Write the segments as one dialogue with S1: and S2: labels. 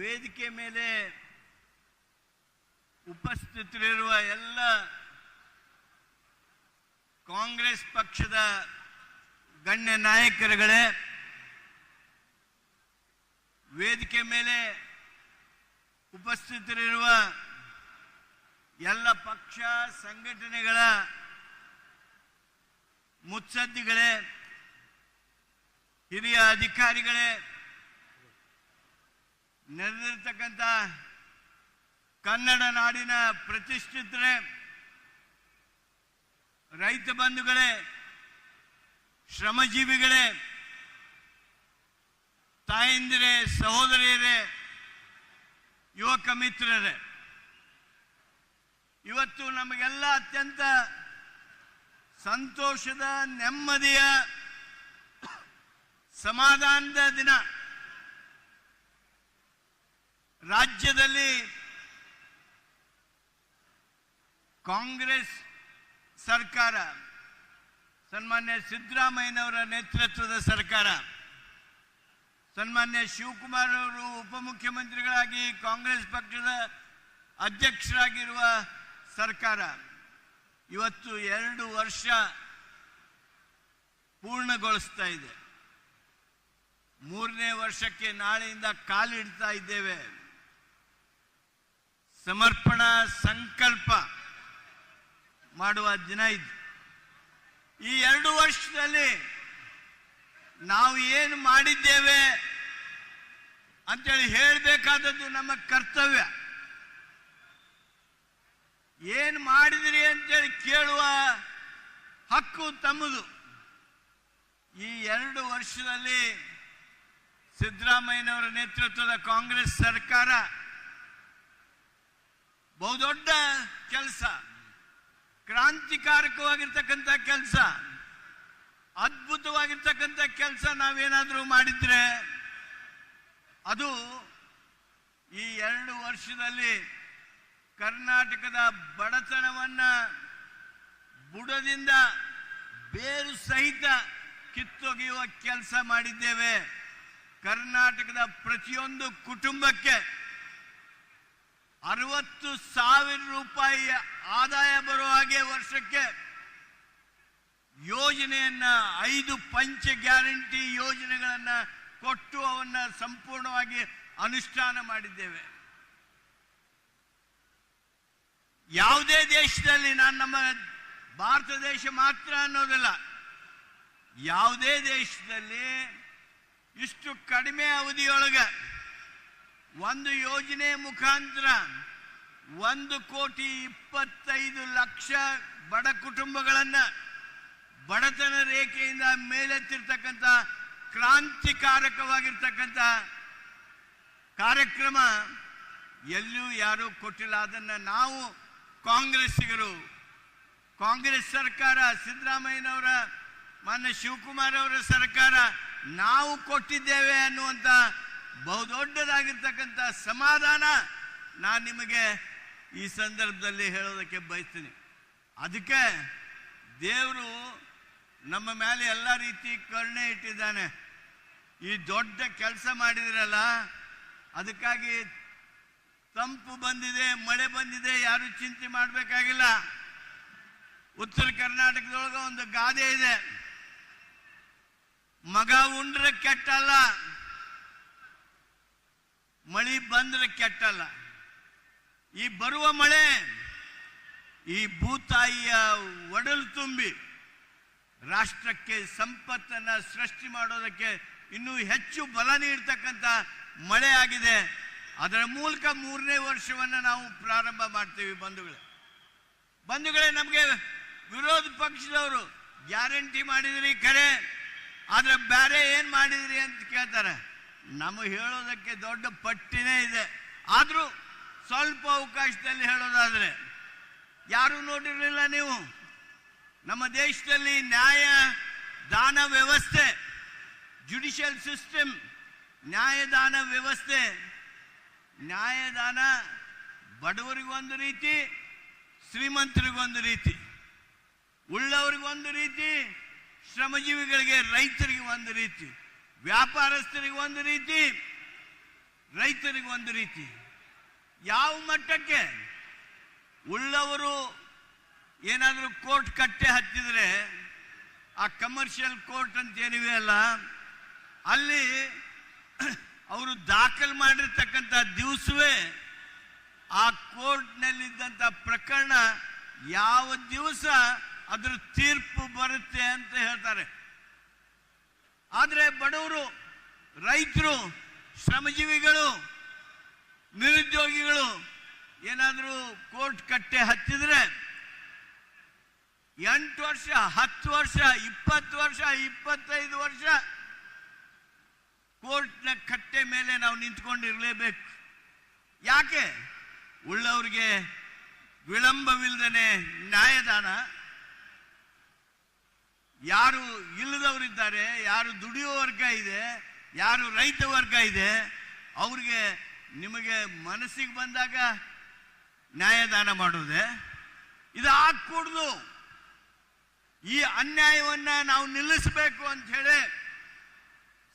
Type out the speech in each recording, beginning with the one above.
S1: ವೇದಿಕೆ ಮೇಲೆ ಉಪಸ್ಥಿತರಿರುವ ಎಲ್ಲ ಕಾಂಗ್ರೆಸ್ ಪಕ್ಷದ ಗಣ್ಯ ನಾಯಕರುಗಳೇ, ವೇದಿಕೆ ಮೇಲೆ ಉಪಸ್ಥಿತರಿರುವ ಎಲ್ಲ ಪಕ್ಷ ಸಂಘಟನೆಗಳ ಮುತ್ಸದ್ದಿಗಳೇ, ಹಿರಿಯ ಅಧಿಕಾರಿಗಳೇ ನೆರೆದಿರ್ತಕ್ಕಂಥ ಕನ್ನಡ ನಾಡಿನ ಪ್ರತಿಷ್ಠಿತರೇ ರೈತ ಬಂಧುಗಳೇ, ಶ್ರಮಜೀವಿಗಳೇ, ತಾಯಂದಿರೇ, ಸಹೋದರಿಯರೇ, ಯುವಕ ಮಿತ್ರರೇ, ಇವತ್ತು ನಮಗೆಲ್ಲ ಅತ್ಯಂತ ಸಂತೋಷದ, ನೆಮ್ಮದಿಯ, ಸಮಾಧಾನದ ದಿನ. ರಾಜ್ಯದಲ್ಲಿ ಕಾಂಗ್ರೆಸ್ ಸರ್ಕಾರ, ಸನ್ಮಾನ್ಯ ಸಿದ್ದರಾಮಯ್ಯನವರ ನೇತೃತ್ವದ ಸರ್ಕಾರ, ಸನ್ಮಾನ್ಯ ಶಿವಕುಮಾರ್ ಅವರು ಉಪಮುಖ್ಯಮಂತ್ರಿಗಳಾಗಿ ಕಾಂಗ್ರೆಸ್ ಪಕ್ಷದ ಅಧ್ಯಕ್ಷರಾಗಿರುವ ಸರ್ಕಾರ ಇವತ್ತು ಎರಡು ವರ್ಷ ಪೂರ್ಣಗೊಳಿಸ್ತಾ ಇದೆ. ಮೂರನೇ ವರ್ಷಕ್ಕೆ ನಾಳೆಯಿಂದ ಕಾಲಿಡ್ತಾ ಇದ್ದೇವೆ. ಸಮರ್ಪಣಾ ಸಂಕಲ್ಪ ಮಾಡುವ ದಿನ ಇದು. ಈ ಎರಡು ವರ್ಷದಲ್ಲಿ ನಾವು ಏನು ಮಾಡಿದ್ದೇವೆ ಅಂತೇಳಿ ಹೇಳಬೇಕಾದದ್ದು ನಮ್ಮ ಕರ್ತವ್ಯ. ಏನು ಮಾಡಿದ್ರಿ ಅಂತೇಳಿ ಕೇಳುವ ಹಕ್ಕು ತಮ್ಮದು. ಈ ಎರಡು ವರ್ಷದಲ್ಲಿ ಸಿದ್ದರಾಮಯ್ಯನವರ ನೇತೃತ್ವದ ಕಾಂಗ್ರೆಸ್ ಸರ್ಕಾರ ಬಹುದೊಡ್ಡ ಕೆಲಸ. ಕ್ರಾಂತಿಕಾರಕವಾಗಿರ್ತಕ್ಕಂಥ ಕೆಲಸ. ಅದ್ಭುತವಾಗಿರ್ತಕ್ಕಂಥ ಕೆಲಸ ನಾವೇನಾದರೂ ಮಾಡಿದ್ರೆ ಅದು ಈ ಎರಡು ವರ್ಷದಲ್ಲಿ ಕರ್ನಾಟಕದ ಬಡತನವನ್ನ ಬುಡದಿಂದ ಬೇರು ಸಹಿತ ಕಿತ್ತೊಗೆಯುವ ಕೆಲಸ ಮಾಡಿದ್ದೇವೆ. ಕರ್ನಾಟಕದ ಪ್ರತಿಯೊಂದು ಕುಟುಂಬಕ್ಕೆ ಅರವತ್ತು ಸಾವಿರ ರೂಪಾಯಿ ಆದಾಯ ಬರುವ ಹಾಗೆ ವರ್ಷಕ್ಕೆ ಯೋಜನೆಯನ್ನ ಐದು ಪಂಚ ಗ್ಯಾರಂಟಿ ಯೋಜನೆಗಳನ್ನ ಕೊಟ್ಟು ಅವನ್ನ ಸಂಪೂರ್ಣವಾಗಿ ಅನುಷ್ಠಾನ ಮಾಡಿದ್ದೇವೆ. ಯಾವುದೇ ದೇಶದಲ್ಲಿ ನಾನು ನಮ್ಮ ಭಾರತ ದೇಶ ಮಾತ್ರ ಅನ್ನೋದಿಲ್ಲ, ಯಾವುದೇ ದೇಶದಲ್ಲಿ ಇಷ್ಟು ಕಡಿಮೆ ಅವಧಿಯೊಳಗೆ ಒಂದು ಯೋಜನೆ ಮುಖಾಂತರ ಒಂದು ಕೋಟಿ ಇಪ್ಪತ್ತೈದು ಲಕ್ಷ ಬಡ ಕುಟುಂಬಗಳನ್ನು ಬಡತನ ರೇಖೆಯಿಂದ ಮೇಲೆತ್ತಿರ್ತಕ್ಕಂಥ ಕ್ರಾಂತಿಕಾರಕವಾಗಿರ್ತಕ್ಕಂಥ ಕಾರ್ಯಕ್ರಮ ಎಲ್ಲೂ ಯಾರೂ ಕೊಟ್ಟಿಲ್ಲ. ಅದನ್ನು ನಾವು ಕಾಂಗ್ರೆಸ್ಸಿಗರು, ಕಾಂಗ್ರೆಸ್ ಸರ್ಕಾರ, ಸಿದ್ದರಾಮಯ್ಯನವರ, ಮಾನ್ಯ ಶಿವಕುಮಾರ್ ಅವರ ಸರ್ಕಾರ ನಾವು ಕೊಟ್ಟಿದ್ದೇವೆ ಅನ್ನುವಂಥ ಬಹುದೊಡ್ಡದಾಗಿರ್ತಕ್ಕಂಥ ಸಮಾಧಾನ ನಾನು ನಿಮಗೆ ಈ ಸಂದರ್ಭದಲ್ಲಿ ಹೇಳೋದಕ್ಕೆ ಬಯಸ್ತೀನಿ. ಅದಕ್ಕೆ ದೇವರು ನಮ್ಮ ಮೇಲೆ ಎಲ್ಲ ರೀತಿ ಕರುಣೆ ಇಟ್ಟಿದ್ದಾನೆ. ಈ ದೊಡ್ಡ ಕೆಲಸ ಮಾಡಿದಿರಲ್ಲ, ಅದಕ್ಕಾಗಿ ತಂಪು ಬಂದಿದೆ, ಮಳೆ ಬಂದಿದೆ, ಯಾರು ಚಿಂತೆ ಮಾಡಬೇಕಾಗಿಲ್ಲ. ಉತ್ತರ ಕರ್ನಾಟಕದೊಳಗೆ ಒಂದು ಗಾದೆ ಇದೆ. ಮಗ ಉಂಡ್ರೆ ಕೆಟ್ಟಲ್ಲ. ಮಳಿ ಬಂದ್ರೆ ಕೆಟ್ಟಲ್ಲ. ಈ ಬರುವ ಮಳೆ, ಈ ಭೂತಾಯಿಯ ಒಡಲು ತುಂಬಿ ರಾಷ್ಟ್ರಕ್ಕೆ ಸಂಪತ್ತನ್ನ ಸೃಷ್ಟಿ ಮಾಡೋದಕ್ಕೆ ಇನ್ನೂ ಹೆಚ್ಚು ಬಲ ನೀಡ್ತಕ್ಕಂಥ ಮಳೆ ಆಗಿದೆ. ಅದರ ಮೂಲಕ ಮೂರನೇ ವರ್ಷವನ್ನು ನಾವು ಪ್ರಾರಂಭ ಮಾಡ್ತೀವಿ ಬಂಧುಗಳೇ. ಬಂಧುಗಳೇ, ನಮಗೆ ವಿರೋಧ ಪಕ್ಷದವರು ಗ್ಯಾರಂಟಿ ಮಾಡಿದ್ರಿ ಕರೆ ಆದ್ರೆ ಬೇರೆ ಏನು ಮಾಡಿದ್ರಿ ಅಂತ ಕೇಳ್ತಾರೆ. ನಮಗೆ ಹೇಳೋದಕ್ಕೆ ದೊಡ್ಡ ಪಟ್ಟಿನೇ ಇದೆ. ಆದರೂ ಸ್ವಲ್ಪ ಅವಕಾಶದಲ್ಲಿ ಹೇಳೋದಾದರೆ, ಯಾರು ನೋಡಿರಲಿಲ್ಲ ನೀವು? ನಮ್ಮ ದೇಶದಲ್ಲಿ ನ್ಯಾಯ, ದಾನ ವ್ಯವಸ್ಥೆ ಜುಡಿಷಿಯಲ್ ಸಿಸ್ಟಮ್ ನ್ಯಾಯದಾನ ವ್ಯವಸ್ಥೆ, ನ್ಯಾಯದಾನ ಬಡವರಿಗೊಂದು ರೀತಿ, ಶ್ರೀಮಂತರಿಗೊಂದು ರೀತಿ, ಉಳ್ಳವ್ರಿಗೊಂದು ರೀತಿ, ಶ್ರಮಜೀವಿಗಳಿಗೆ ರೈತರಿಗೆ ಒಂದು ರೀತಿ. ವ್ಯಾಪಾರಸ್ಥರಿಗೆ ಒಂದು ರೀತಿ, ರೈತರಿಗೆ ಒಂದು ರೀತಿ. ಯಾವ ಮಟ್ಟಕ್ಕೆ? ಉಳ್ಳವರು ಏನಾದರೂ ಕೋರ್ಟ್ ಕಟ್ಟೆ ಹತ್ತಿದರೆ, ಆ ಕಮರ್ಷಿಯಲ್ ಕೋರ್ಟ್ ಅಂತ ಏನಿವೆ ಅಲ್ಲ, ಅಲ್ಲಿ ಅವರು ದಾಖಲು ಮಾಡಿರ್ತಕ್ಕಂಥ ದಿವಸವೇ ಆ ಕೋರ್ಟ್ನಲ್ಲಿದ್ದಂಥ ಪ್ರಕರಣ ಯಾವ ದಿವಸ ಅದರ ತೀರ್ಪು ಬರುತ್ತೆ ಅಂತ ಹೇಳ್ತಾರೆ. ಆದರೆ ಬಡವರು, ರೈತರು, ಶ್ರಮಜೀವಿಗಳು, ನಿರುದ್ಯೋಗಿಗಳು, ಏನಾದರೂ ಕೋರ್ಟ್ ಕಟ್ಟೆ ಹತ್ತಿದ್ರೆ ಎಂಟು ವರ್ಷ, ಹತ್ತು ವರ್ಷ, ಇಪ್ಪತ್ತು ವರ್ಷ, ಇಪ್ಪತ್ತೈದು ವರ್ಷ ಕೋರ್ಟ್ನ ಕಟ್ಟೆ ಮೇಲೆ ನಾವು ನಿಂತ್ಕೊಂಡಿರಲೇಬೇಕು. ಯಾಕೆ? ಉಳ್ಳವರಿಗೆ ವಿಳಂಬವಿಲ್ಲದೇ ನ್ಯಾಯದಾನ ಯಾರು ಇಲ್ಲದವರಿದ್ದಾರೆ, ಯಾರು ದುಡಿಯೋ ವರ್ಗ ಇದೆ, ಯಾರು ರೈತ ವರ್ಗ ಇದೆ, ಅವ್ರಿಗೆ ನಿಮಗೆ ಮನಸ್ಸಿಗೆ ಬಂದಾಗ ನ್ಯಾಯದಾನ ಮಾಡೋದೆ. ಇದು ಆಗ್ಕೂಡ್ದು. ಈ ಅನ್ಯಾಯವನ್ನ ನಾವು ನಿಲ್ಲಿಸಬೇಕು ಅಂತ ಹೇಳಿ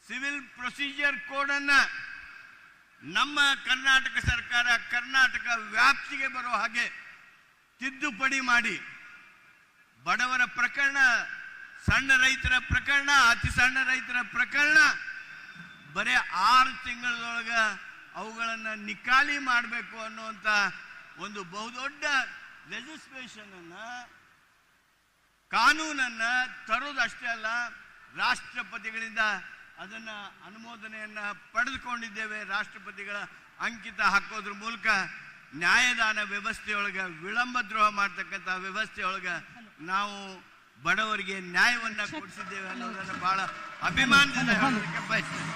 S1: ಸಿವಿಲ್ ಪ್ರೊಸೀಜರ್ ಕೋಡ್ ಅನ್ನ ನಮ್ಮ ಕರ್ನಾಟಕ ಸರ್ಕಾರ ಕರ್ನಾಟಕ ವ್ಯಾಪ್ತಿಗೆ ಬರೋ ಹಾಗೆ ತಿದ್ದುಪಡಿ ಮಾಡಿ ಬಡವರ ಪ್ರಕರಣ ಸಣ್ಣ ರೈತರ ಪ್ರಕರಣ, ಅತಿ ಸಣ್ಣ ರೈತರ ಪ್ರಕರಣ. ಬರೀ ಆರು ತಿಂಗಳದೊಳಗ ಅವುಗಳನ್ನು ನಿಕಾಲಿ ಮಾಡಬೇಕು ಅನ್ನುವಂಥ ಒಂದು ಬಹುದೊಡ್ಡ ಲೆಜಿಸ್ಲೇಷನ್ ಕಾನೂನನ್ನು ಕಾನೂನನ್ನ ತರೋದಷ್ಟೇ ಅಲ್ಲ, ರಾಷ್ಟ್ರಪತಿಗಳಿಂದ ಅದನ್ನ ಅನುಮೋದನೆಯನ್ನ ಪಡೆದುಕೊಂಡಿದ್ದೇವೆ. ರಾಷ್ಟ್ರಪತಿಗಳ ಅಂಕಿತ ಹಾಕೋದ್ರ ಮೂಲಕ ನ್ಯಾಯದಾನ ವ್ಯವಸ್ಥೆಯೊಳಗೆ ವಿಳಂಬ ದ್ರೋಹ ಮಾಡ್ತಕ್ಕಂಥ ವ್ಯವಸ್ಥೆಯೊಳಗೆ ನಾವು ಬಡವರಿಗೆ ನ್ಯಾಯವನ್ನ ಕೊಡಿಸಿದ್ದೇವೆ ಅನ್ನೋದನ್ನ ಬಹಳ ಅಭಿಮಾನದಿಂದ ಹೇಳಲಿಕ್ಕೆ ಬಯಸ್ತೇನೆ